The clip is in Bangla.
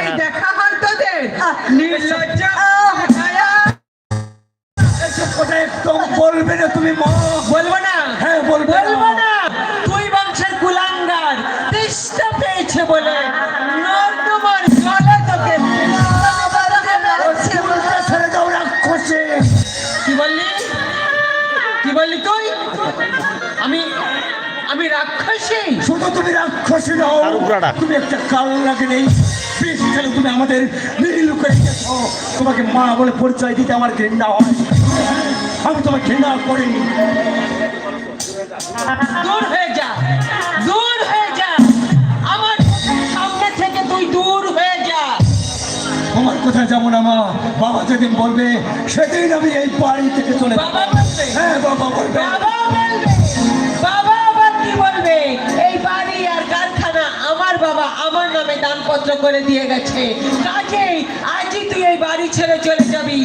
এই দেখা হয় তোদের। নির্লজ্জ। একদম বলবে না তুমি বলব না? হ্যাঁ বলবে বলব না। তুই বংশের কুলাঙ্গার তেষ্টা পেয়েছে বলে নর্দমার জলে তোকে রাক্ষসে। কি বললি? কি বললি তুই? আমি আমি রাক্ষসী। শুধু তুমি রাক্ষসী নও তুমি একটা কাল লাগে নেই বেশ খেলে তুমি আমাদের তোমাকে মা বলে পরিচয় দিতে আমার ঘৃণা হয়। আমি তোমাকে ঘৃণা করি দূর হয়ে যা দূর হয়ে যা। আমার সামনে থেকে তুই দূর হয়ে যা। আমার কথা যেমন আমার বাবা যেদিন বলবে সেদিন আমি এই বাড়ি থেকে চলে যাব। হ্যাঁ বাবা। আমার নামে দানপত্র করে দিয়ে গেছে। কাজেই আজই তুই এই বাড়ি ছেড়ে চলে যাবি।